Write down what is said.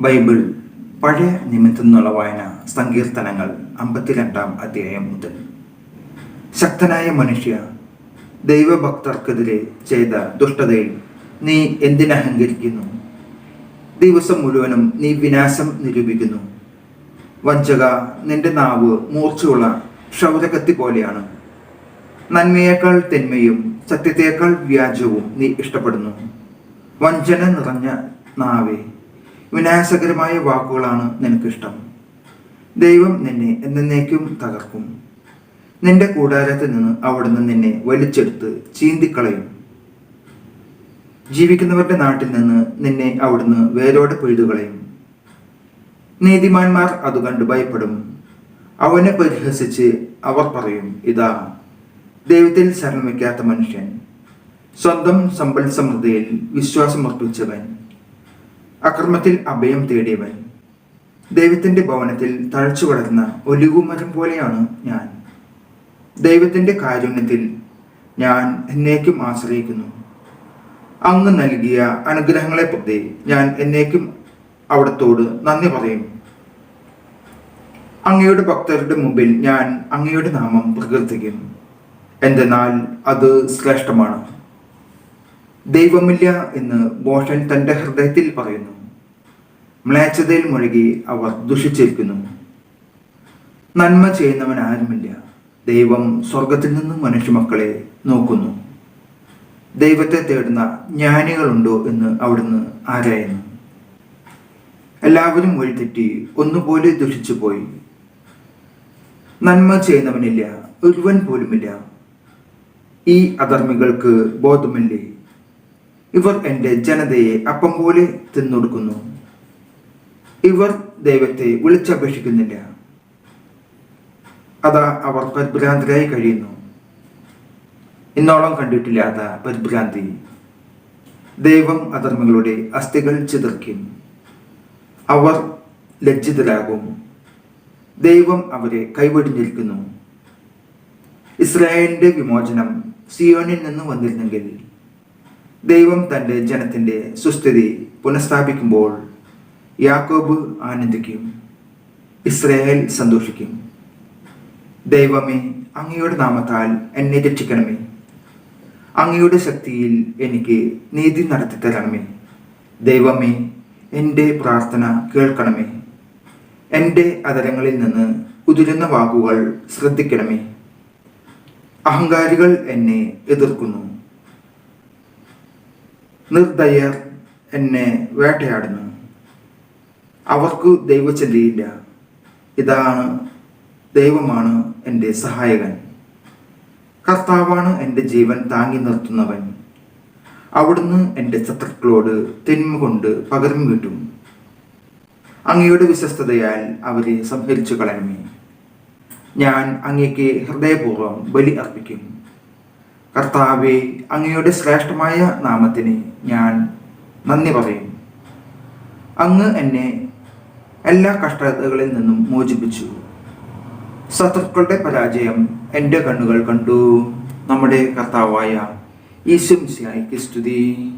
Bible പഴയ നിമിത്തം എന്നുള്ള വായന സങ്കീർത്തനങ്ങൾ അമ്പത്തിരണ്ടാം അധ്യായം മുതൽ. ശക്തനായ മനുഷ്യ ദൈവഭക്തർക്കെതിരെ ചെയ്ത ദുഷ്ടതയിൽ നീ എന്തിനഹങ്കരിക്കുന്നു ദിവസം മുഴുവനും നീ വിനാശം നിരൂപിക്കുന്നു. വഞ്ചക നിന്റെ നാവ് മൂർച്ചയുള്ള ക്ഷൗരകത്തി പോലെയാണ്. നന്മയേക്കാൾ തിന്മയും സത്യത്തേക്കാൾ വ്യാജവും നീ ഇഷ്ടപ്പെടുന്നു. വഞ്ചന നിറഞ്ഞ നാവേ വിനാശകരമായ വാക്കുകളാണ് നിനക്കിഷ്ടം. ദൈവം നിന്നെ എന്നേക്കും തകർക്കും. നിന്റെ കൂടാരത്തിൽ നിന്ന് അവിടുന്ന് നിന്നെ വലിച്ചെടുത്ത് ചീന്തിക്കളയും. ജീവിക്കുന്നവരുടെ നാട്ടിൽ നിന്ന് നിന്നെ അവിടുന്ന് വേരോടെ പൊഴുതുകളയും നീതിമാന്മാർ അത് കണ്ട് ഭയപ്പെടും. അവനെ പരിഹസിച്ച് അവർ പറയും ഇതാ ദൈവത്തിൽ ശരണം വയ്ക്കാത്ത മനുഷ്യൻ. സ്വന്തം സമ്പൽ സമൃദ്ധിയിൽ വിശ്വാസമർപ്പിച്ചവൻ. അക്രമത്തിൽ അഭയം തേടിയവൻ. ദൈവത്തിന്റെ ഭവനത്തിൽ തഴച്ചു വളർന്ന ഒലിവുമരം പോലെയാണ് ഞാൻ. ദൈവത്തിന്റെ കാരുണ്യത്തിൽ ഞാൻ എന്നേക്കും ആശ്രയിക്കുന്നു. അങ്ങ് നൽകിയ അനുഗ്രഹങ്ങളെ പ്രതി ഞാൻ എന്നേക്കും അവിടത്തോട് നന്ദി പറയും. അങ്ങയുടെ ഭക്തരുടെ മുമ്പിൽ ഞാൻ അങ്ങയുടെ നാമം പ്രകീർത്തിക്കും. എന്തെന്നാൽ അത് ശ്രേഷ്ഠമാണ്. ദൈവമില്ല എന്ന് ബോഷൻ തന്റെ ഹൃദയത്തിൽ പറയുന്നു. മ്ലേച്ഛതയിൽ മുഴുകി അവർ ദുഷിച്ചിരിക്കുന്നു. നന്മ ചെയ്യുന്നവൻ ആരുമില്ല. ദൈവം സ്വർഗത്തിൽ നിന്നും മനുഷ്യമക്കളെ നോക്കുന്നു. ദൈവത്തെ തേടുന്ന ജ്ഞാനികളുണ്ടോ എന്ന് അവിടുന്ന് ആരായുന്നു? എല്ലാവരും വഴിതെറ്റി ഒന്നുപോലെ ദുഷിച്ചു പോയി നന്മ ചെയ്യുന്നവനില്ല ഒരുവൻ പോലുമില്ല. ഈ അധർമ്മികൾക്ക് ബോധമില്ലേ? ഇവർ എന്റെ ജനതയെ അപ്പം പോലെ തിന്നൊടുക്കുന്നു. ഇവർ ദൈവത്തെ വിളിച്ചപേക്ഷിക്കുന്നില്ല. അതാ അവർ പരിഭ്രാന്തരായി കഴിയുന്നു. ഇന്നോളം കണ്ടിട്ടില്ലാത്ത പരിഭ്രാന്തി. ദൈവം അധർമ്മങ്ങളുടെ അസ്ഥികൾ ചിതർക്കും അവർ ലജ്ജിതരാകും. ദൈവം അവരെ കൈവെടിഞ്ഞിരിക്കുന്നു ഇസ്രായേലിന്റെ വിമോചനം സിയോനിൽ നിന്ന് വന്നിരുന്നെങ്കിൽ ദൈവം തന്റെ ജനത്തിന്റെ സുസ്ഥിതി പുനഃസ്ഥാപിക്കുമ്പോൾ യാക്കോബ് ആനന്ദിക്കും ഇസ്രയേൽ സന്തോഷിക്കും. ദൈവമേ അങ്ങയുടെ നാമത്താൽ എന്നെ രക്ഷിക്കണമേ. അങ്ങയുടെ ശക്തിയിൽ എനിക്ക് നീതി നടത്തി തരണമേ. ദൈവമേ എന്റെ പ്രാർത്ഥന കേൾക്കണമേ. എന്റെ അതരങ്ങളിൽ നിന്ന് ഉതിരുന്ന വാക്കുകൾ ശ്രദ്ധിക്കണമേ. അഹങ്കാരികൾ എന്നെ എതിർക്കുന്നു. നിർദയർ എന്നെ വേട്ടയാടുന്നു. അവർക്ക് ദൈവചല്ലിയില്ല ഇതാണ് ദൈവമാണ് എന്റെ സഹായകൻ. കർത്താവാണ് എന്റെ ജീവൻ താങ്ങി നിർത്തുന്നവൻ. അവിടുന്ന് എന്റെ ശത്രുക്കളോട് തിന്മ കൊണ്ട് പകരം കിട്ടും അങ്ങയുടെ വിശ്വസ്തതയാൽ അവരെ സംഹരിച്ചു കളയണമേ ഞാൻ അങ്ങേക്ക് ഹൃദയപൂർവം ബലി അർപ്പിക്കും. കർത്താവെ അങ്ങയുടെ ശ്രേഷ്ഠമായ നാമത്തിന് ഞാൻ നന്ദി പറയും. അങ്ങ് എന്നെ എല്ലാ കഷ്ടതകളിൽ നിന്നും മോചിപ്പിച്ചു. ശത്രുക്കളുടെ പരാജയം എന്റെ കണ്ണുകൾ കണ്ടു. നമ്മുടെ കർത്താവായ ഈശ്വംസിയായി സ്തുതി.